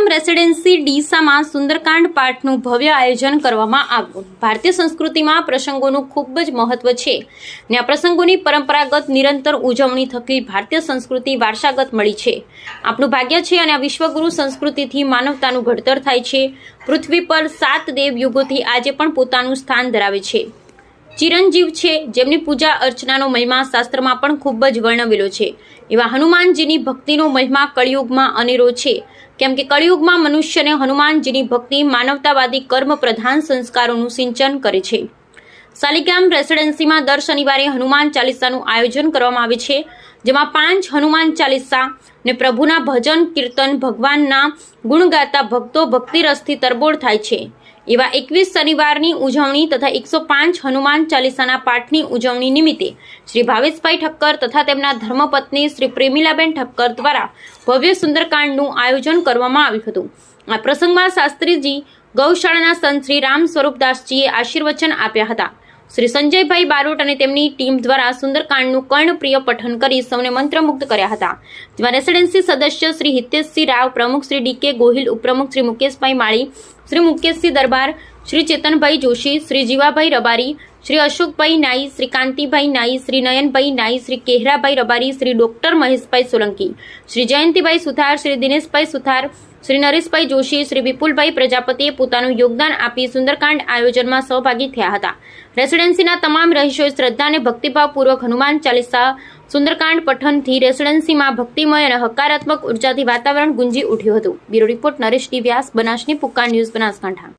Shaligram residency ડીસામાં સુંદરકાંડ પાઠનું ભવ્ય આયોજન કરવામાં આવ્યું. ભારતીય સંસ્કૃતિમાં પ્રસંગોનું ખૂબ જ મહત્વ છે. ને આ પ્રસંગોની પરંપરાગત નિરંતર ઉજવણી થકી ભારતીય સંસ્કૃતિ વારસાગત મળી છે. આપણું ભાગ્ય છે અને આ વિશ્વગુરુ સંસ્કૃતિથી માનવતાનું ઘડતર થાય છે. પૃથ્વી પર સાત દેવ યુગોથી આજે પણ પોતાનું સ્થાન ધરાવે છે. ચિરંજીવ છે. જેમની પૂજા અર્ચનાનો મહિમા શાસ્ત્રમાં પણ ખૂબ જ વર્ણવેલો છે. એવા હનુમાનજીની ભક્તિનો મહિમા કળિયુગમાં અનેરો છે. કેમ કે કળિયુગમાં મનુષ્યને હનુમાનજીની ભક્તિ માનવતાવાદી કર્મ પ્રધાન સંસ્કારોનું સિંચન કરે છે. શાલિગ્રામ રેસિડેન્સીમાં દર શનિવારે હનુમાન ચાલીસાનું આયોજન કરવામાં આવે છે. જેમાં પાંચ હનુમાન ચાલીસા ને પ્રભુના ભજન, કીર્તન, ભગવાનના ગુણ ગાતા ભક્તો ભક્તિરસથી તરબોળ થાય છે. એવા એકવીસ શનિવારની ઉજવણી તથા એકસો પાંચ હનુમાન ચાલીસાના પાઠની ઉજવણી નિમિત્તે શ્રી ભાવેશભાઈ ઠક્કર તથા તેમના ધર્મપત્ની શ્રી પ્રેમિલાબેન ઠક્કર દ્વારા ભવ્ય સુંદરકાંડનું આયોજન કરવામાં આવ્યું હતું. આ પ્રસંગમાં શાસ્ત્રીજી ગૌશાળાના સંત શ્રી રામ સ્વરૂપદાસજીએ આશીર્વચન આપ્યા હતા. શ્રી સંજયભાઈ બારોટ અને તેમની ટીમ દ્વારા સુંદરકાંડનું કર્ણપ્રિય પઠન કરી સૌને મંત્રમુગ્ધ કર્યા હતા. જેમાં રેસિડેન્સી સદસ્ય શ્રી હિતેશસિંહ રાવ, પ્રમુખ શ્રી ડીકે ગોહિલ, ઉપપ્રમુખ શ્રી મુકેશભાઈ માળી, શ્રી મુકેશસિંહ દરબાર, શ્રી ચેતનભાઈ જોશી, શ્રી જીવાભાઈ રબારી, શ્રી અશોકભાઈ નાઈ, શ્રી કાંતિભાઈ નાઈ, શ્રી નયનભાઈ નાઈ, શ્રી કેહરાભાઈ રબારી, શ્રી ડોક્ટર મહેશભાઈ સોલંકી, શ્રી જયંતિભાઈ સુથાર, શ્રી દિનેશભાઈ સુથાર શ્રી નરેશભાઈ જોશી શ્રી વિપુલભાઈ પ્રજાપતિએ પોતાનું યોગદાન આપી સુંદરકાંડ આયોજનમાં સહભાગી થયા હતા. રેસિડેન્સીના તમામ રહીશોએ શ્રદ્ધા અને ભક્તિભાવપૂર્વક હનુમાન ચાલીસા, સુંદરકાંડ પઠનથી રેસિડેન્સીમાં ભક્તિમય અને હકારાત્મક ઉર્જાથી વાતાવરણ ગુંજી ઉઠ્યું હતું. Bureau report Naresh D Vyas બનાસની પુક્કા ન્યૂઝ બનાસકાંઠા.